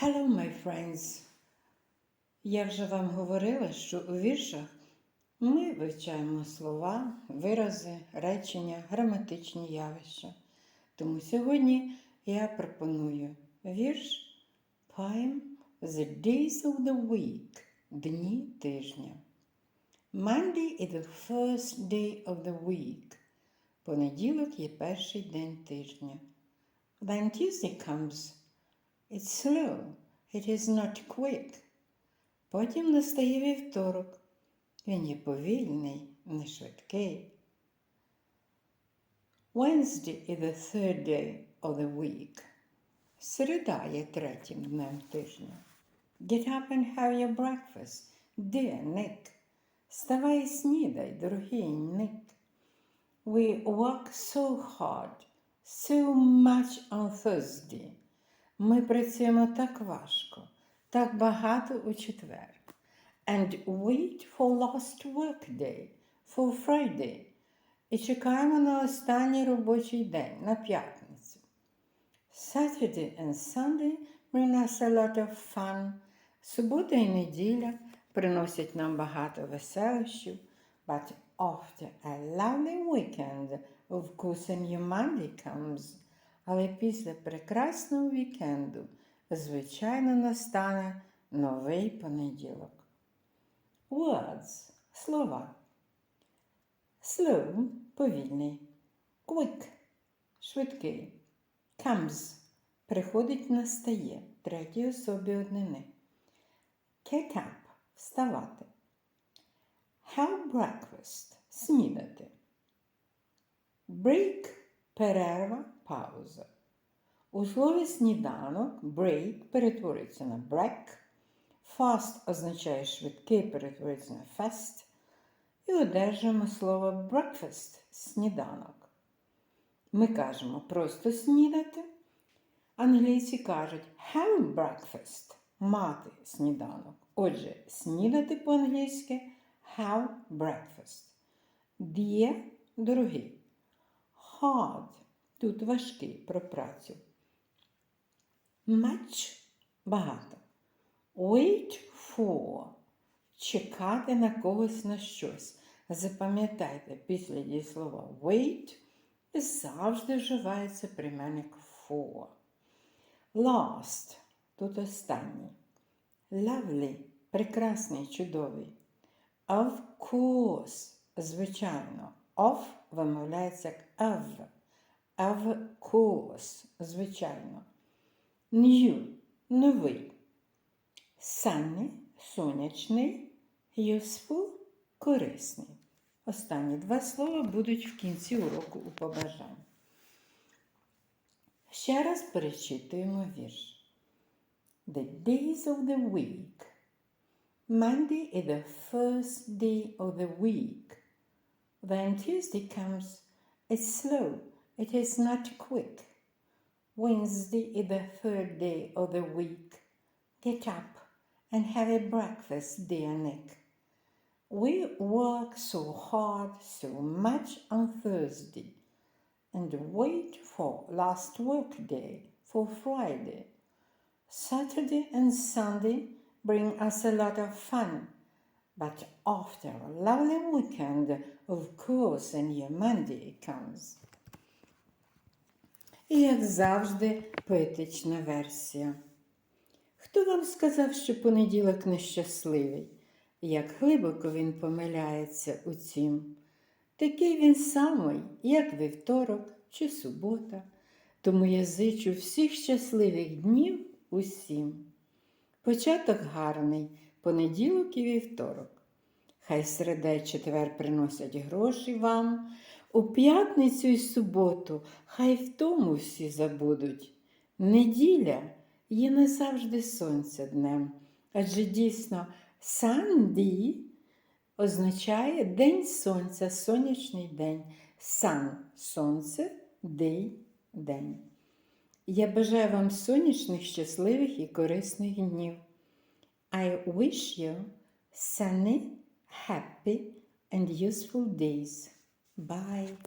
Hello, my friends! Я вже вам говорила, що у віршах ми вивчаємо слова, вирази, речення, граматичні явища. Тому сьогодні я пропоную вірш Poem The Days of the Week Дні тижня. Monday is the first day of the week. Понеділок є перший день тижня. Then Tuesday comes. It's slow. It is not quick. Потім настає вівторок. Він є повільний, не швидкий. Wednesday is the third day of the week. Середа є третім днем тижня. Get up and have your breakfast, dear Nick. Вставай і снідай, дорогий Ник. We work so hard, so much on Thursday. Ми працюємо так важко, так багато у четвер. And wait for last work day, for Friday. І чекаємо на останній робочий день, на п'ятницю. Saturday and Sunday bring us a lot of fun. Субота і неділя приносять нам багато веселощів. But after a lovely weekend, of course, a new Monday comes. Але після прекрасного вікенду, звичайно, настане новий понеділок. Words – слова. Slow – повільний. Quick – швидкий. Comes – приходить настає, третій особі однини. Get up – вставати. Have breakfast – снідати. Break – перерва, пауза. У слові сніданок break перетворюється на break. Fast означає швидкий, перетворюється на fast. І одержимо слово breakfast сніданок. Ми кажемо просто снідати. Англійці кажуть have breakfast мати сніданок. Отже, снідати по-англійськи have breakfast. Dear – дорогий. Hard тут важкий про працю. Much багато. Wait for чекати на когось на щось. Запам'ятайте, після дієслова wait завжди вживається прийменник for. Last тут останній. Lovely прекрасний, чудовий. Of course, звичайно. Of вимовляється як of. Of course, звичайно. New новий. Sunny сонячний. Useful корисний. Останні два слова будуть в кінці уроку у побажанні. Ще раз перечитуємо вірш. The days of the week. Monday is the first day of the week. Then Tuesday comes. It's slow. It is not quick. Wednesday is the third day of the week. Get up and have a breakfast, dear Nick. We work so hard, so much on Thursday, and wait for last work day, for Friday. Saturday and Sunday bring us a lot of fun, but after a lovely weekend, of course, a new Monday comes. І, як завжди, поетична версія. Хто вам сказав, що понеділок нещасливий? Як глибоко він помиляється у цім? Такий він самий, як вівторок чи субота, тому я зичу всіх щасливих днів усім. Початок гарний, понеділок і вівторок. Хай середа й четвер приносять гроші вам. У п'ятницю й суботу, хай в тому всі забудуть. Неділя є не завжди сонця днем, адже дійсно Санді означає день сонця, сонячний день. Сан сонце, дей день. Я бажаю вам сонячних, щасливих і корисних днів. I wish you sunny, happy and useful days. Bye.